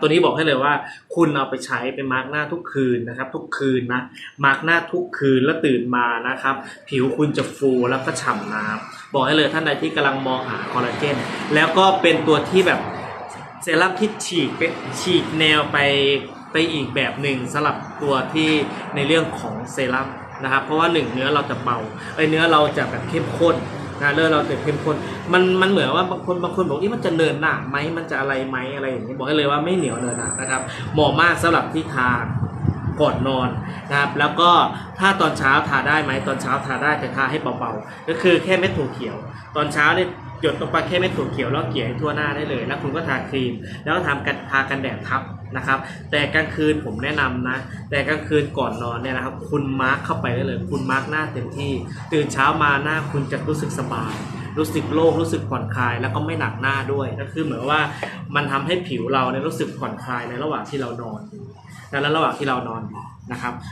ตัวนี้บอกให้เลยว่า คุณเอาไปใช้เป็นมาร์กหน้าทุกคืนนะครับ ทุกคืนนะมาร์กหน้าทุกคืนแล้วตื่นมานะครับ ผิวคุณจะฟูแล้วก็ฉ่ำน้ำบอกให้เลยท่านใดที่กำลังมองหาคอลลาเจนแล้วก็เป็นตัวที่แบบเซรั่มที่ฉีกไปฉีกแนวไปไปอีกแบบหนึ่งสำหรับตัวที่ในเรื่องของเซรั่มนะครับ เพราะว่าหนึ่งเนื้อเราจะเบาไอเนื้อเราจะแบบเข้มข้น นะเรื่อเราจะเข้มข้นมันมันเหมือนว่าบางคนบางคนบอกอีมันจะเนินหนาไหมมันจะอะไรไหมอะไรอย่างนี้บอกให้เลยว่าไม่เหนียวเนินหนานะครับเหมาะมากสำหรับที่ทาก่อนนอนนะครับแล้วก็ถ้าตอนเช้าทาได้ไหมตอนเช้าทาได้แต่ทาให้เบาๆก็คือแค่เม็ดถั่วเขียว ตอนเช้าเนี่ย หยดลงไปแค่เม็ดถั่วเขียวแล้วเกี่ยให้ทั่วหน้าได้เลย แล้วคุณก็ทาครีม แล้วก็ทำกันทากันแดดทับนะครับ แต่กลางคืนผมแนะนำนะ แต่กลางคืนก่อนนอนเนี่ยนะครับ คุณมาร์คเข้าไปได้เลย คุณมาร์คหน้าเต็มที่ ตื่นเช้ามาหน้าคุณจะรู้สึกสบายรู้สึกโล่งรู้สึกผ่อนคลายแล้วก็ไม่หนักหน้าด้วยก็คือเหมือนว่ามันทำให้ผิวเราเนี่ยรู้สึกผ่อนคลายในระหว่างที่เรานอนและระหว่างที่เรานอนนะครับ